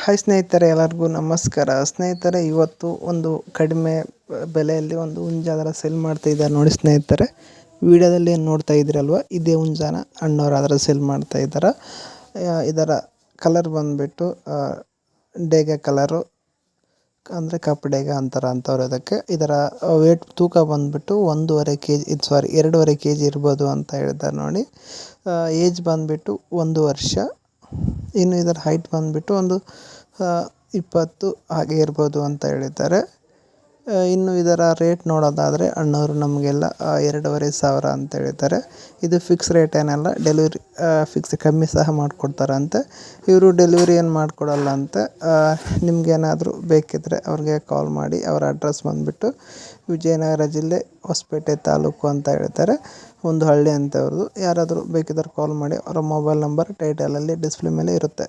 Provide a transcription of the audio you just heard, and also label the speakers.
Speaker 1: Hi ಸ್ನೇಹಿತರೆ, ಎಲ್ಲರಿಗೂ ನಮಸ್ಕಾರ. ಸ್ನೇಹಿತರೆ, ಇವತ್ತು ಒಂದು ಕಡಿಮೆ ಬೆಲೆಯಲ್ಲಿ ಒಂದು ಹುಂಜಾದರ ಸೇಲ್ ಮಾಡ್ತಾ ಇದ್ದಾರೆ ನೋಡಿ ಸ್ನೇಹಿತರೆ. ವಿಡಿಯೋದಲ್ಲಿ ಏನು ನೋಡ್ತಾ ಇದ್ದೀರಲ್ವ? ಇದೇ ಹುಂಜಾನ ಅಣ್ಣವ್ರು ಸೇಲ್ ಮಾಡ್ತಾ ಇದ್ದಾರೆ. ಇದರ ಕಲರ್ ಬಂದುಬಿಟ್ಟು ಡೇಗ ಕಲರು ಅಂದರೆ ಕಪ್ಪು ಡೇಗ ಅಂತಾರೆ ಅಂಥವ್ರು ಅದಕ್ಕೆ. ಇದರ ವೇಟ್ ತೂಕ ಬಂದುಬಿಟ್ಟು ಒಂದೂವರೆ ಕೆ ಜಿ ಇದು ಸಾರಿ ಎರಡೂವರೆ ಕೆ ಜಿ ಇರ್ಬೋದು ಅಂತ ಹೇಳ್ತಾರೆ ನೋಡಿ. ಏಜ್ ಬಂದುಬಿಟ್ಟು ಒಂದು ವರ್ಷ. ಇನ್ನು ಇದರ ಹೈಟ್ ಬಂದ್ಬಿಟ್ಟು ಒಂದು ಇಪ್ಪತ್ತು ಹಾಗೆ ಇರ್ಬೋದು ಅಂತ ಹೇಳಿದ್ದಾರೆ. ಇನ್ನು ಇದರ ರೇಟ್ ನೋಡೋದಾದರೆ ಅಣ್ಣವರು ನಮಗೆಲ್ಲ ಎರಡೂವರೆ ಸಾವಿರ ಅಂತ ಹೇಳ್ತಾರೆ. ಇದು ಫಿಕ್ಸ್ ರೇಟ್ ಏನಲ್ಲ ಡೆಲಿವರಿ ಫಿಕ್ಸ್ ಕಮ್ಮಿ ಸಹ ಮಾಡಿಕೊಡ್ತಾರಂತೆ. ಇವರು ಡೆಲಿವರಿ ಏನು ಮಾಡಿಕೊಡಲ್ಲ ಅಂತೆ ನಿಮಗೇನಾದರೂ ಬೇಕಿದ್ದರೆ ಅವ್ರಿಗೆ ಕಾಲ್ ಮಾಡಿ, ಅವರ ಅಡ್ರೆಸ್ ಬಂದುಬಿಟ್ಟು ವಿಜಯನಗರ ಜಿಲ್ಲೆ ಹೊಸಪೇಟೆ ತಾಲೂಕು ಅಂತ ಹೇಳ್ತಾರೆ. ಒಂದು ಹಳ್ಳಿ ಅಂತ ಅವ್ರದ್ದು ಯಾರಾದರೂ ಬೇಕಿದ್ದರೆ ಕಾಲ್ ಮಾಡಿ, ಅವರ ಮೊಬೈಲ್ ನಂಬರ್ ಟೈಟಲಲ್ಲಿ ಡಿಸ್ಪ್ಲೇ ಮೇಲೆ ಇರುತ್ತೆ.